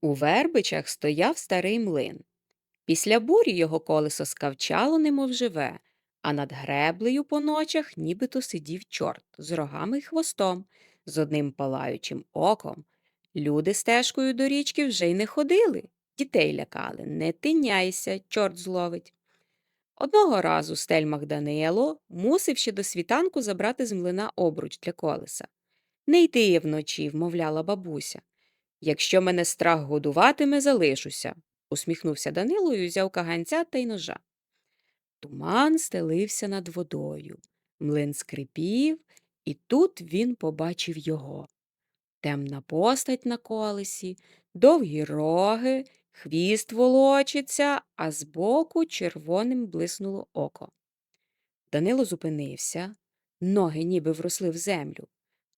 У вербичах стояв старий млин. Після бурі його колесо скавчало, немов живе, а над греблею по ночах нібито сидів чорт з рогами й хвостом, з одним палаючим оком. Люди стежкою до річки вже й не ходили, дітей лякали. Не тиняйся, чорт зловить. Одного разу стельмах Данило мусив ще до світанку забрати з млина обруч для колеса. Не йти вночі, вмовляла бабуся. Якщо мене страх годуватиме, залишуся, усміхнувся Данило і взяв каганця та й ножа. Туман стелився над водою. Млин скрипів, і тут він побачив його. Темна постать на колесі, довгі роги, хвіст волочиться, а збоку червоним блиснуло око. Данило зупинився, ноги ніби вросли в землю.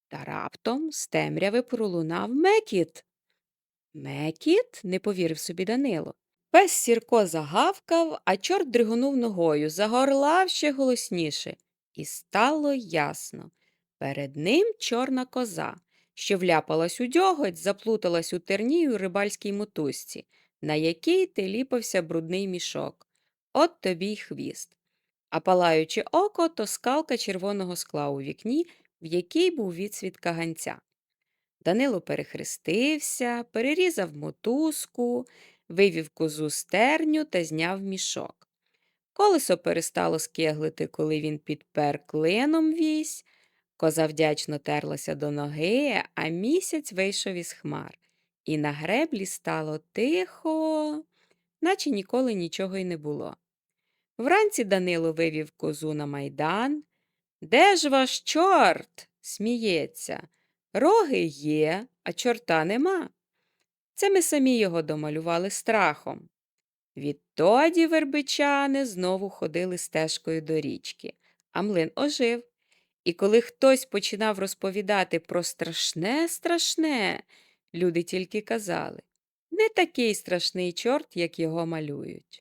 Та раптом з темряви пролунав мекіт. Мекіт? не повірив собі Данило. Пес Сірко загавкав, а чорт дригонув ногою, загорлав ще голосніше. І стало ясно. Перед ним чорна коза, що вляпалась у дьоготь, заплуталась у терні у рибальській мотузці, на якій теліпався брудний мішок. От тобі й хвіст. А палаюче око то скалка червоного скла у вікні, в якій був відсвіт каганця. Данило перехрестився, перерізав мотузку, вивів козу з терню та зняв мішок. Колесо перестало скеглити, коли він підпер клином вісь. Коза вдячно терлася до ноги, а місяць вийшов із хмар. І на греблі стало тихо, наче ніколи нічого й не було. Вранці Данило вивів козу на майдан. Де ж ваш чорт? сміється. Роги є, а чорта нема. Це ми самі його домалювали страхом. Відтоді вербичани знову ходили стежкою до річки, а млин ожив. І коли хтось починав розповідати про страшне, страшне, люди тільки казали не такий страшний чорт, як його малюють.